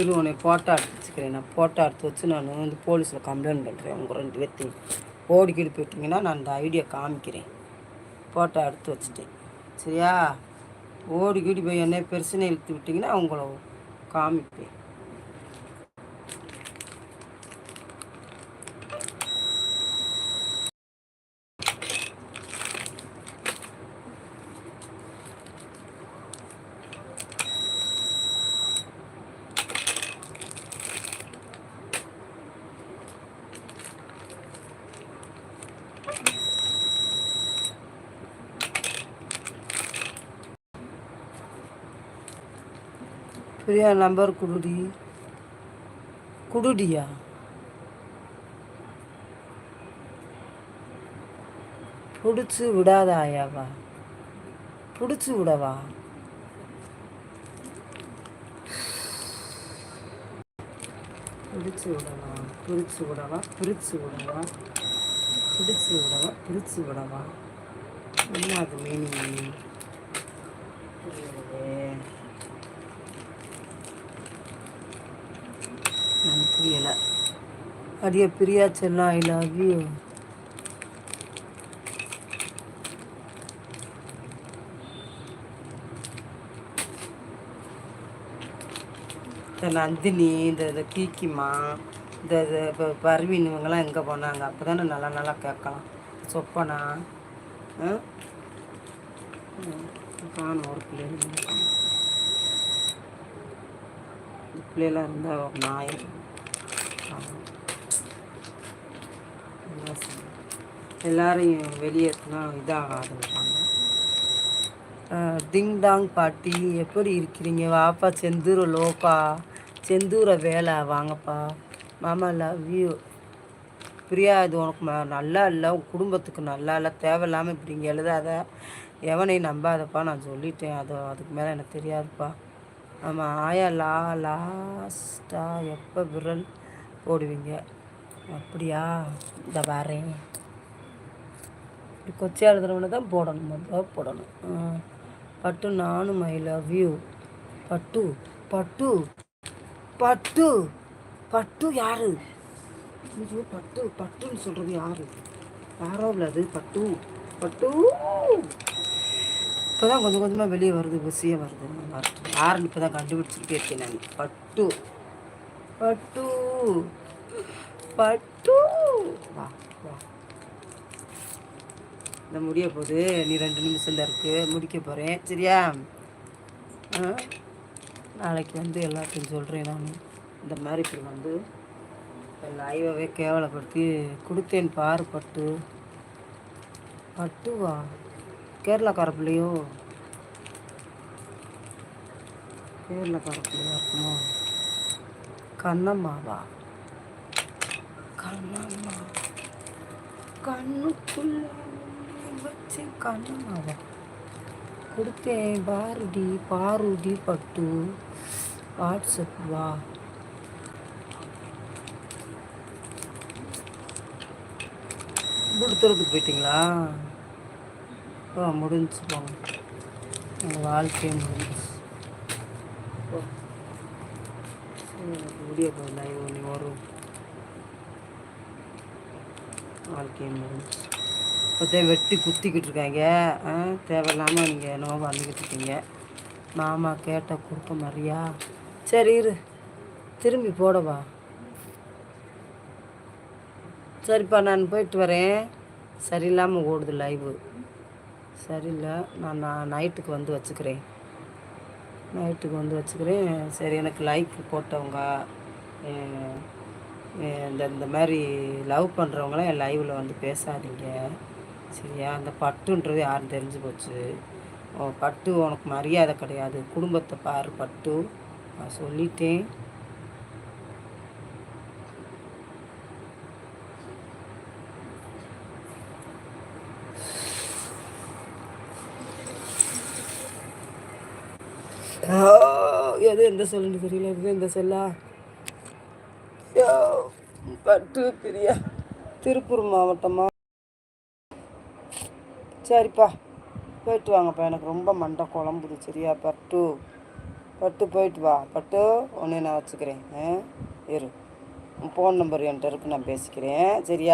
இரு உன்னை ஃபோட்டோ எடுத்து வச்சுக்கிறேன் நான் ஃபோட்டோ எடுத்து வச்சு நான் வந்து போலீஸில் கம்ப்ளைண்ட் பண்ணுறேன் உங்கள் ரெண்டு பேர்த்தையும். ஓடிக்கிட்டு போயிட்டீங்கன்னா நான் இந்த ஐடியா காமிக்கிறேன். ஃபோட்டோ எடுத்து வச்சுட்டேன். சரியா? ஓடிக்கிட்டு போய் என்ன பிரச்சனை இழுத்து விட்டிங்கன்னா உங்களை காமிப்பேன். பிரியா நம்பர் குடுடி. குடுடியா? பிடிச்சி விடாத ஆயாவா பிடிச்சி விடவா? பிடிச்சி விடவா? பிடிச்சி விடவா? பிரிச்சு விடவா? பிடிச்சி விடவா? பிரிச்சு விடவா? என்ன அது மீனிங் நான் புரியலை. அடியே பிரியா செல்லம் ஐ லவ் யூ இந்த நந்தினி இந்த இது கீக்கிமா இந்த இது இப்போ பர்வீன் இவங்கெல்லாம் எங்கே போனாங்க? அப்போ தானே நல்லா நல்லா கேட்கலாம். சொப்பனா? காணும் ஒரு பிள்ளைங்க இந்த பிள்ளையெல்லாம் இருந்தால் ஒரு நாய். எல்லாரையும் வெளியேற்றினா இதாக திங் டாங் பாட்டி எப்படி இருக்கிறீங்க? வாப்பா செந்தூர லோப்பா செந்தூர வேலை வாங்கப்பா. மாமா லவ் யூ பிரியா இது உனக்கு நல்லா இல்லை உன் குடும்பத்துக்கு நல்லா இல்லை தேவையில்லாமல் இப்படி இங்கே எழுதாத. எவனை நம்பாதப்பா நான் சொல்லிட்டேன். அது அதுக்கு மேலே எனக்கு தெரியாதுப்பா. ஆமாம் ஆயா லா லாஸ்டா எப்போ விரல்? போடுவீங்க. அப்படியா? இந்த வரேன் இப்படி கொச்சையாக எழுதுறவனை தான் போடணும். முதல்ல போடணும். ஆ. பட்டு நானும் ஐ லவ் யூ. பட்டு பட்டு பட்டு பட்டு யாரு? ஐயோ பட்டு பட்டுன்னு சொல்கிறது யாரு? யாரோ இல்லை அது பட்டு பட்டு. இப்போ தான் கொஞ்சம் கொஞ்சமாக வெளியே வருது விஷயம் வருது. யாருன்னு இப்போ தான் கண்டுபிடிச்சிருக்கே இருக்கேன் நான். பட்டு. பட்டு. பட்டு. வா வா. இந்த முடிய போகுது. நீ ரெண்டு நிமிஷம் தான் இருக்கு. முடிக்க போகிறேன் சரியா? ஆ? நாளைக்கு வந்து எல்லாத்தையும் சொல்கிறேன் நான். இந்த மாதிரி இப்படி வந்து லைவாகவே கேவலப்படுத்தி கொடுத்தேன் பாரு பட்டு. பட்டுவா? கேரளாக்கார பிள்ளையோ? கேரளாக்கார பிள்ளையா இருக்குமா? கண்ணம்மாவா? கண்ணம்மா. கண்ணுக்குள்ள வச்சு கண்ணம்மாவா? கொடுத்தேன் பாருடி பாருடி பட்டு. வாட்ஸ்அப் வா. கொடுத்துறதுக்கு போயிட்டீங்களா? ஓ முடிஞ்சு போங்க. வாழ்க்கையே முடிஞ்சிச்சு. ஓ சரி, எனக்கு முடிய லைவ் நீ வரும் வாழ்க்கையே முடிஞ்சு வெட்டி குத்திக்கிட்டு இருக்காங்க ஆ தேவையில்லாமல் நீங்கள் என்னவோ வந்துக்கிட்டு இருக்கீங்க மாமா கேட்ட கொடுக்க மாதிரியா சரி இரு. திரும்பி போடவா. சரிப்பா நான் போயிட்டு வரேன். சரியில்லாமல் ஓடுது லைவு சரியில்லை. நான் நான் நைட்டுக்கு வந்து வச்சுக்கிறேன். நைட்டுக்கு வந்து வச்சுக்கிறேன். சரி எனக்கு லைக் போட்டவங்க இந்த இந்த மாதிரி லவ் பண்ணுறவங்களாம் என் லைவில் வந்து பேசாதீங்க. சரியா? அந்த பட்டுன்றது யாரும் தெரிஞ்சு போச்சு. பட்டு உனக்கு மரியாதை கிடையாது. குடும்பத்தை பாரு பட்டு. நான் சொல்லிட்டேன். எது எந்த சொல்லுன்னு தெரியல எது எந்த செல்லா? பட்டு பிரியா. திருப்பூர் மாவட்டமா? சரிப்பா போயிட்டு வாங்கப்பா. எனக்கு ரொம்ப மண்டை குழம்புது சரியா? பட்டு. பட்டு போயிட்டு வா. பட்டு உன்னை நான் வச்சுக்கிறேன். இரு. ஃபோன் நம்பர் என்கிட்ட இருக்கு நான் பேசிக்கிறேன். சரியா?